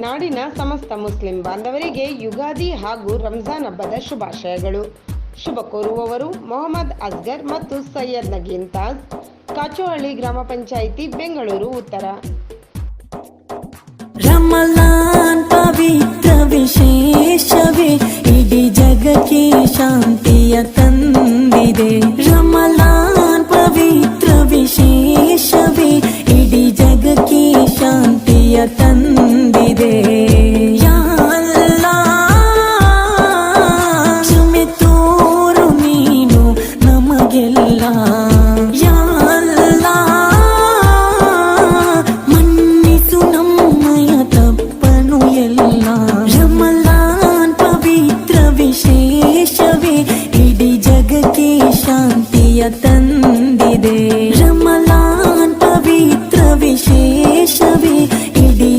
ನಾಡಿನ ಸಮಸ್ತ ಮುಸ್ಲಿಂ ಬಾಂಧವರಿಗೆ ಯುಗಾದಿ ಹಾಗೂ ರಂಜಾನ್ ಹಬ್ಬದ ಶುಭಾಶಯಗಳು. ಶುಭ ಕೋರುವವರು ಮೊಹಮ್ಮದ್ ಅಸ್ಗರ್ ಮತ್ತು ಸೈಯದ್ ನಗೀನ್ ತಾಜ್, ಕಾಚೋಹಳ್ಳಿ ಗ್ರಾಮ ಪಂಚಾಯಿತಿ ಬೆಂಗಳೂರು, ಉತ್ತರ. ರಮಲಾನ್ ಪವಿತ್ರ ವಿಶೇಷವೇ, ಇಡೀ ಜಗಕ್ಕೆ ಶಾಂತಿಯ ತಂದಿದೆ. ರಮಲಾನ್ ಪವಿತ್ರ ವಿಶೇಷವೇ, ಇಡೀ ಜಗಕ್ಕೆ ವಿಜಯ ತಂದಿದೆ. ಕ್ಷಮೆ ತೋರು ನೀನು ನಮಗೆಲ್ಲ. ಮನ್ನಿಸು ನಮ್ಮಯ ತಪ್ಪನು ಎಲ್ಲ. ಯಮಲಾನ್ ಪವಿತ್ರ ವಿಶೇಷವೇ, ಇಡೀ ಜಗಕ್ಕೆ ಶಾಂತಿಯ ತಂದಿದೆ. ರಮಲಾ